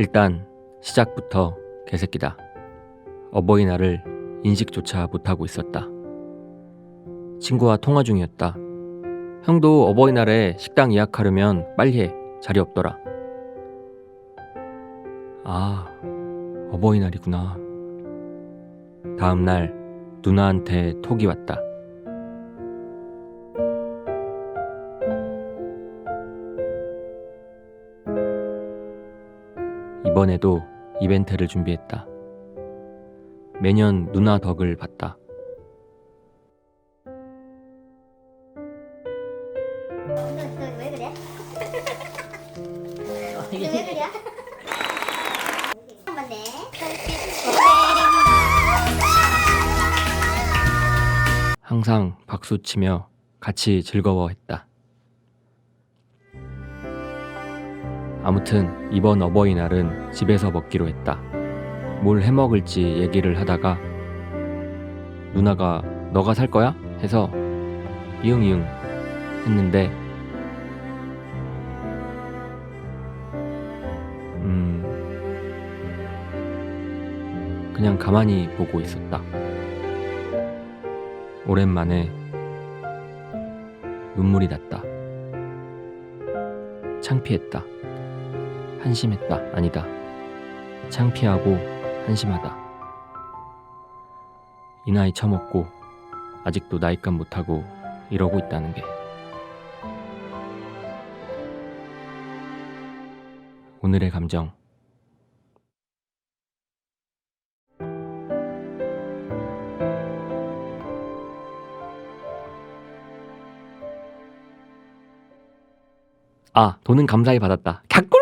일단 시작부터 개새끼다. 어버이날을 인식조차 못하고 있었다. 친구와 통화 중이었다. 형도 어버이날에 식당 예약하려면 빨리 해. 자리 없더라. 아, 어버이날이구나. 다음날 누나한테 톡이 왔다. 이번에도 이벤트를 준비했다. 매년 누나 덕을 봤다. 항상 박수 치며 같이 즐거워했다. 아무튼 이번 어버이날은 집에서 먹기로 했다. 뭘 해먹을지 얘기를 하다가 누나가 너가 살 거야? 해서 이응이응 했는데 음 그냥 가만히 보고 있었다. 오랜만에 눈물이 났다. 창피했다. 한심했다. 아니다. 창피하고 한심하다. 이 나이 처먹고 아직도 나이값 못하고 이러고 있다는 게. 오늘의 감정. 아, 돈은 감사히 받았다. 갸꿀!